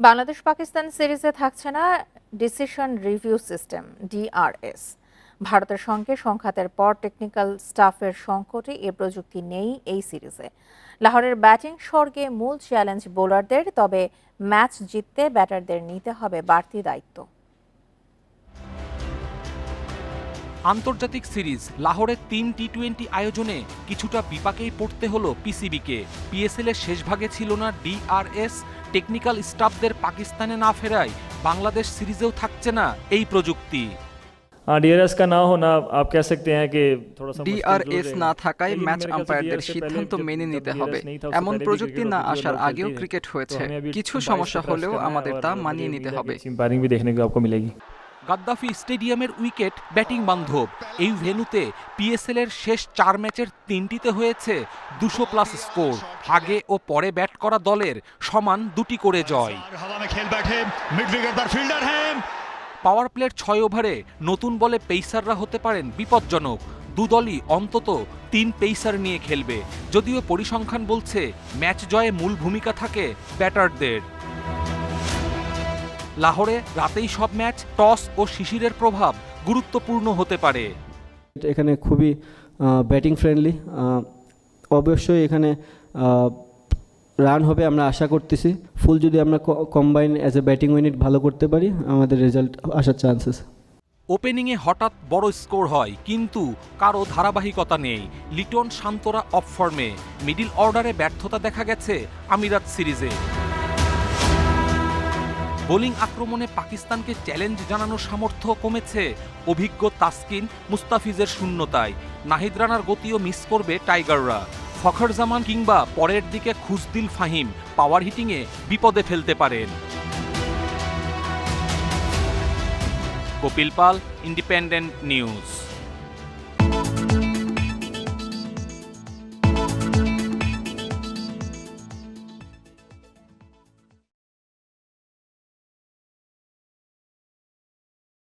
বাংলাদেশ পাকিস্তান সিরিজে থাকছে না ডিসিশন রিভিউ সিস্টেম, ডিআরএস। ভারতের সঙ্গে সংঘাতের পর টেকনিক্যাল স্টাফের সংকটে এ প্রযুক্তি নেই এই সিরিজে। লাহোরের ব্যাটিং স্বর্গে মূল চ্যালেঞ্জ বোলারদের, তবে ম্যাচ জিততে ব্যাটারদের নিতে হবে বাড়তি দায়িত্ব। আন্তর্জাতিক সিরিজ, লাহোরের তিন টি টোয়েন্টি আয়োজনে কিছুটা বিপাকেই পড়তে হলো পিসিবিকে। পিএসএল এর শেষ ভাগে ছিল না ডিআরএস টেকনিক্যাল স্টাফদের পাকিস্তানে না ফেরায় বাংলাদেশ সিরিজেও থাকছে না এই প্রযুক্তি। ডিআরএস কা না হোনা আপ কে সকতে থোড়া সা ডিআরএস না থাকায় ম্যাচ আম্পায়ারদের সিদ্ধান্ত মেনে নিতে হবে। এমন প্রযুক্তি না আসার আগেও ক্রিকেট হয়েছে। কিছু সমস্যা হলেও আমাদের তা মানিয়ে নিতে হবে। কাদ্দাফি স্টেডিয়ামের উইকেট ব্যাটিং বান্ধব। এই ভেনুতে পিএসএল এর শেষ চার ম্যাচের তিনটিতে হয়েছে দুশো প্লাস স্কোর। আগে ও পরে ব্যাট করা দলের সমান দুটি করে জয়। পাওয়ার প্লের ছয় ওভারে নতুন বলে পেইসাররা হতে পারেন বিপজ্জনক। দুদলই অন্তত তিন পেইসার নিয়ে খেলবে। যদিও পরিসংখ্যান বলছে, ম্যাচ জয়ে মূল ভূমিকা থাকে ব্যাটারদের। লাহোরে রাতেই সব ম্যাচ টস ও শিশিরের প্রভাব গুরুত্বপূর্ণ হতে পারে। এখানে খুবই ব্যাটিং ফ্রেন্ডলি অবশ্যই এখানে রান হবে আমরা আশা করতেছি। ফুল যদি আমরা combine as a batting unit ভালো করতে পারি আমাদের রেজাল্ট আসার চান্সেস ওপেনিংয়ে হঠাৎ বড় স্কোর হয় কিন্তু কারও ধারাবাহিকতা নেই। লিটন শান্তরা অফ ফর্মে মিডিল অর্ডারে ব্যর্থতা দেখা গেছে আমিরাত সিরিজে। বোলিং আক্রমণে পাকিস্তানকে চ্যালেঞ্জ জানানোর সামর্থ্য কমেছে। অভিজ্ঞ তাসকিন মুস্তাফিজের শূন্যতায়। নাহিদ রানার গতিও মিস করবে টাইগাররা। ফখর জামান কিংবা পরের দিকে খুসদিল ফাহিম পাওয়ার হিটিংয়ে বিপদে ফেলতে পারেন। Kapil Pal, independent news.